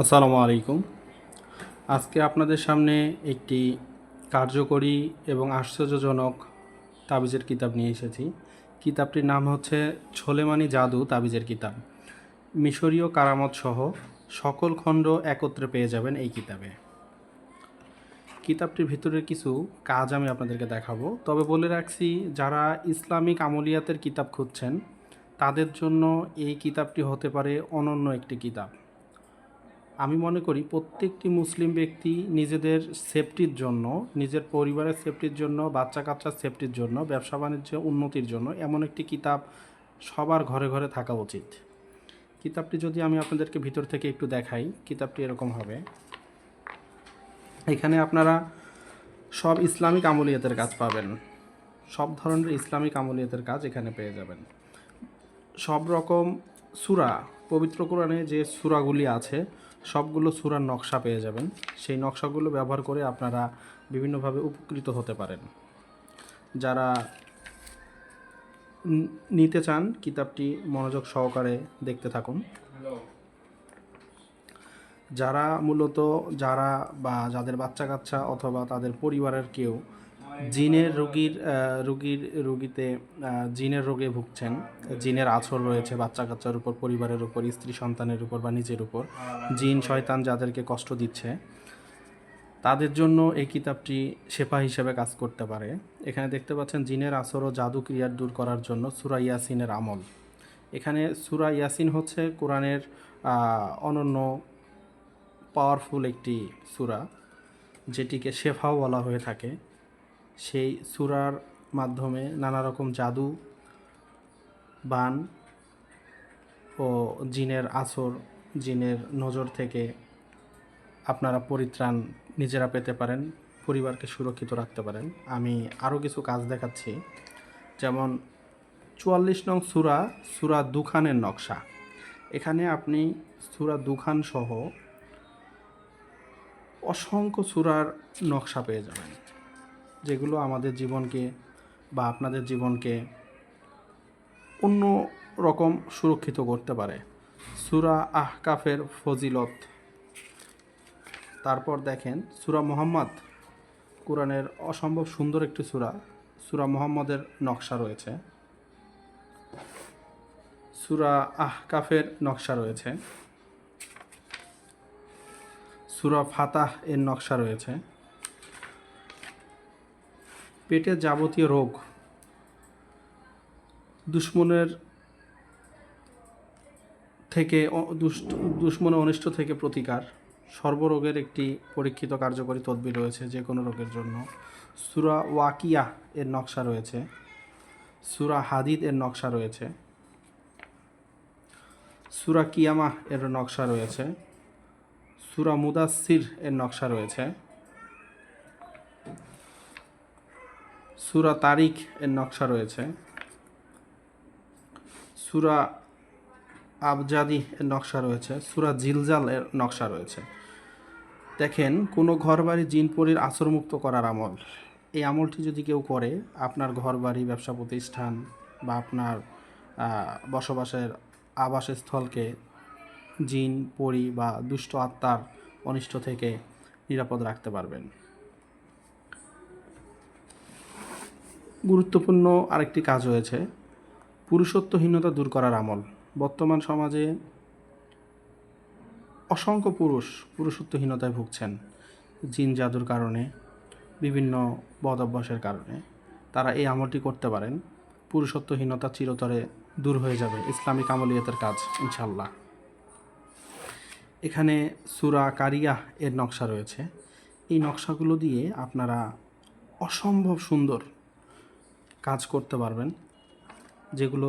আসসালামু আলাইকুম। আজকে আপনাদের সামনে একটি কার্যকরী এবং আশ্চর্যজনক তাবিজের কিতাব নিয়ে এসেছি। কিতাবটির নাম হচ্ছে ছোলেমানি জাদু তাবিজের কিতাব। মিশরীয় কারামত সহ সকল খণ্ড একত্রে পেয়ে যাবেন এই কিতাবে। কিতাবটির ভিতরের কিছু কাজ আমি আপনাদেরকে দেখাবো। তবে বলে রাখছি, যারা ইসলামিক আমলিয়াতের কিতাব খুঁজছেন, তাদের জন্য এই কিতাবটি হতে পারে অনন্য একটি কিতাব। আমি মনে করি প্রত্যেকটি মুসলিম ব্যক্তি নিজেদের সেফটির জন্য, নিজের পরিবারের সেফটির জন্য বাচ্চা কাচ্চার সেফটির জন্য, ব্যবসা বাণিজ্য উন্নতির জন্য এমন একটি কিতাব সবার ঘরে ঘরে থাকা উচিত। কিতাবটি যদি আমি আপনাদেরকে ভিতর থেকে একটু দেখাই, কিতাবটি এরকম হবে। এখানে আপনারা সব ইসলামিক আমলিয়াতের কাজ পাবেন। সব ধরনের ইসলামিক আমলিয়াতের কাজ এখানে পেয়ে যাবেন। সব রকম সুরা, পবিত্র কোরআনে যে সুরাগুলি আছে সবগুলো সুরার নকশা পেয়ে যাবেন। সেই নকশাগুলো ব্যবহার করে আপনারা বিভিন্নভাবে উপকৃত হতে পারেন। যারা নিতে চান, কিতাবটি মনোযোগ সহকারে দেখতে থাকুন। যারা মূলত, যারা বা যাদের বাচ্চা কাচ্চা অথবা তাদের পরিবারের কেউ জিনের রোগীর রোগীর, রোগীতে জিনের রোগে ভুগছেন, জিনের আছর রয়েছে বাচ্চা কাচ্চার উপর, পরিবারের উপর, স্ত্রী সন্তানের উপর বা নিজের উপর। জিন শয়তান যাদেরকে কষ্ট দিচ্ছে, তাদের জন্য এই কিতাবটি সেপা হিসেবে কাজ করতে পারে। এখানে দেখতে পাচ্ছেন, জিনের আসর ও জাদু ক্রিয়ার দূর করার জন্য সুরা ইয়াসিনের আমল। এখানে সুরা ইয়াসিন হচ্ছে কোরআনের অনন্য পাওয়ারফুল একটি সুরা, যেটিকে শেফাও বলা হয়ে থাকে। সেই সূরার মাধ্যমে নানা রকম জাদু, বান ও জিনের আসর, জিনের নজর থেকে আপনারা পরিত্রাণ নিজেরা পেতে পারেন, পরিবারকে সুরক্ষিত রাখতে পারেন। আমি আরও কিছু কাজ দেখাচ্ছি। যেমন চুয়াল্লিশ নং সুরা সুরা দুখানের নকশা। এখানে আপনি সুরা দুখান সহ অসংখ্য সুরার নকশা পেয়ে যাবেন। যেগুলো আমাদের জীবনকে বা আপনাদের জীবনকে অন্য রকম সুরক্ষিত করতে পারে। সুরা আহকাফের ফজিলত। তারপর দেখেন, সুরা মোহাম্মদ। কোরআনের অসম্ভব সুন্দর একটি সুরা। সুরা মোহাম্মদের নকশা রয়েছে। সুরা আহকাফের নকশা রয়েছে। সুরা ফাতাহ এর নকশা রয়েছে। পেটের যাবতীয় রোগ। দুশ্মনের থেকে দুশ্মনের অনিষ্ট থেকে প্রতিকার। সর্বরোগের একটি পরীক্ষিত কার্যকরী তদবির রয়েছে যে কোনো রোগের জন্য। সুরা ওয়াকিয়া এর নকশা রয়েছে। সুরা হাদিদ এর নকশা রয়েছে। সুরা কিয়ামা এর নকশা রয়েছে। সুরা মুদাসির এর নকশা রয়েছে। সুরা তারিখ এর নকশা রয়েছে। সুরা আবজাদি এর নকশা রয়েছে, সুরা জিলজাল এর নকশা রয়েছে। দেখেন, কোনো ঘরবাড়ি জিনপরির আসরমুক্ত করার আমল। এই আমলটি যদি কেউ করে, আপনার ঘরবাড়ি, ব্যবসা প্রতিষ্ঠান বা আপনার বসবাসের আবাসস্থলকে জিন পরি বা দুষ্ট আত্মার অনিষ্ট থেকে নিরাপদ রাখতে পারবেন। গুরুত্বপূর্ণ আরেকটি কাজ রয়েছে পুরুষত্বহীনতা দূর করার আমল। বর্তমান সমাজে অসংখ্য পুরুষ পুরুষত্বহীনতায় ভুগছেন, জিন জাদুর কারণে, বিভিন্ন বদ অভ্যাসের কারণে। তারা এই আমলটি করতে পারেন, পুরুষত্বহীনতা চিরতরে দূর হয়ে যাবে। ইসলামিক আমলিয়াতের কাজ ইনশাল্লাহ এখানে সুরা কারিয়া এর নকশা রয়েছে। এই নকশাগুলো দিয়ে আপনারা অসম্ভব সুন্দর কাজ করতে পারবেন যেগুলো